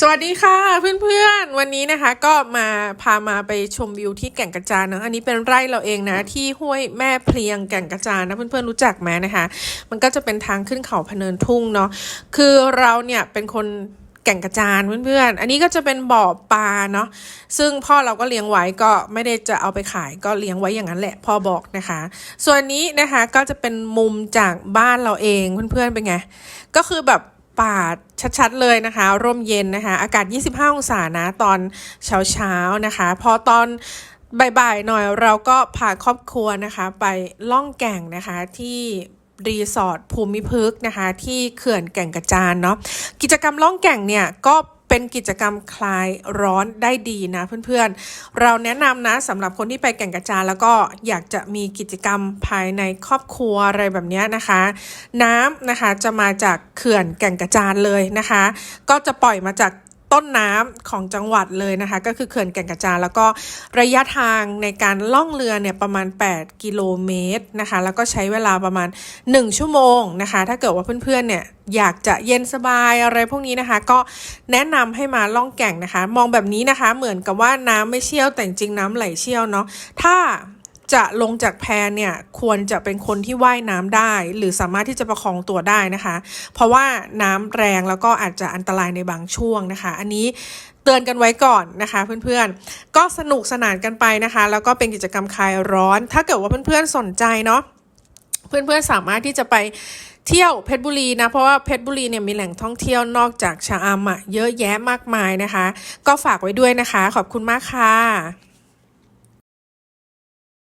สวัสดีค่ะเพื่อนๆ วันนี้นะคะก็มาพามาไปชมวิวที่แก่งกระจานเนอะอันนี้เป็นไร่เราเองนะที่ห้วยแม่เพลียงแก่งกระจานนะเพื่อนๆรู้จักไหมนะคะ มันก็จะเป็นทางขึ้นเขาพะเนินทุ่งเนาะคือเราเนี่ยเป็นคนแก่งกระจานเพื่อนๆ อันนี้ก็จะเป็นบ่อปลาเนาะ ซึ่งพ่อเราก็เลี้ยงไว้ก็ไม่ได้จะเอาไปขายก็เลี้ยงไว้อย่างนั้นแหละพ่อบอกนะคะ ส่วนนี้นะคะก็จะเป็นมุมจากบ้านเราเองเพื่อนๆเป็นไง ก็คือแบบ ป่าชัดๆเลยนะคะ ร่มเย็นนะคะ อากาศ 25 องศานะตอนเช้าๆนะคะ พอตอนบ่ายๆหน่อยเราก็พาครอบครัวนะคะ ไปล่องแก่งนะคะที่รีสอร์ทภูมิพฤกษ์นะคะ ที่เขื่อนแก่งกระจานเนาะกิจกรรมล่องแก่งเนี่ยก็ เป็นกิจกรรมคลายร้อนได้ดีนะเพื่อนๆ เราแนะนำนะสำหรับคนที่ไปแก่งกระจานแล้วก็อยากจะมีกิจกรรมภายในครอบครัวอะไรแบบนี้นะคะ น้ำนะคะจะมาจากเขื่อนแก่งกระจานเลยนะคะ ก็จะปล่อยมาจาก ต้นน้ำของจังหวัดเลยนะคะ ก็คือเขื่อนแก่งกระจานแล้วก็ระยะทางในการล่องเรือเนี่ยประมาณ 8 กิโลเมตรนะคะ แล้วก็ใช้เวลาประมาณ 1 ชั่วโมงนะคะ ถ้าเกิดว่าเพื่อนๆเนี่ยอยากจะเย็นสบายอะไรพวกนี้นะคะ ก็แนะนำให้มาล่องแก่งนะคะ มองแบบนี้นะคะ เหมือนกับว่าน้ำไม่เชี่ยวแต่จริงน้ำไหลเชี่ยวเนาะถ้า จะลงจากแพเนี่ยควรจะเป็นคนที่ว่ายน้ำได้ หรือสามารถที่จะประคองตัวได้นะคะ เพราะว่าน้ำแรงแล้วก็อาจจะอันตรายในบางช่วงนะคะ อันนี้เตือนกันไว้ก่อนนะคะ เพื่อนๆ ก็สนุกสนานกันไปนะคะ แล้วก็เป็นกิจกรรมคลายร้อน ถ้าเกิดว่าเพื่อนๆสนใจเนาะเพื่อนๆสามารถที่จะไปเที่ยวเพชรบุรีนะ เพราะว่าเพชรบุรีเนี่ยมีแหล่งท่องเที่ยวนอกจากชะอำอะเยอะแยะมากมายนะคะ ก็ฝากไว้ด้วยนะคะ ขอบคุณมากค่ะ